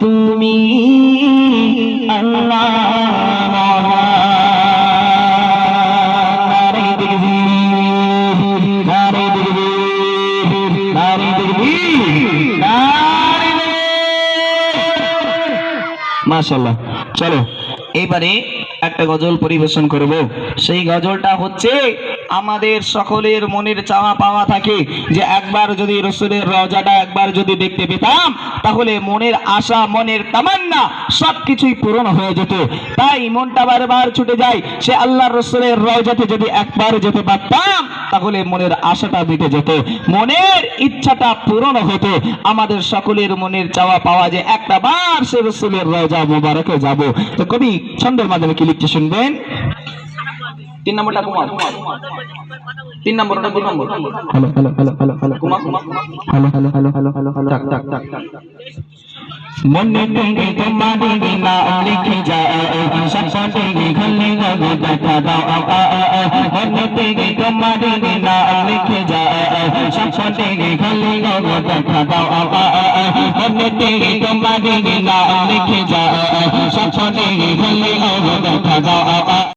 তুমি নারে চলো এইবারে একটা গজল পরিবেশন করব। সেই গজলটা হচ্ছে আমাদের সকলের মনের চাওয়া পাওয়া থাকে যে একবার যদি রসুলের রজাটা একবার যদি দেখতে পেতাম, তাহলে মনের আশা, মনের তামান্না সব কিছুই পূরণ হয়ে যেত। তাই মনটা বারবার ছুটে যায়, সে আল্লাহর রসুলের রজাতে যদি একবার যেতে পারতাম, তাহলে মনের আশাটা মিটে যেত। মনের ইচ্ছাটা পূরণ হতো। আমাদের সকলের মনের চাওয়া পাওয়া যে একটা বার সে রসুলের রজা মোবারকে যাব। তো কবি ছন্দের মাধ্যমে কি লিখতে শুনবেন? তিন নম্বরটা কুমার তিন নম্বরটা দুই নম্বর hello hello hello hello hello Kumar Kumar hello hello hello hello hello hello টাক টাক টাক টাক মনে থেকে তোমার নাম লিখে যায় সপনে ঘলে গো দেখা দাও মনে থেকে তোমার নাম লিখে যায় সপনে ঘলে গো দেখা দাও মনে থেকে তোমার নাম লিখে যায় সপনে ঘলে গো দেখা দাও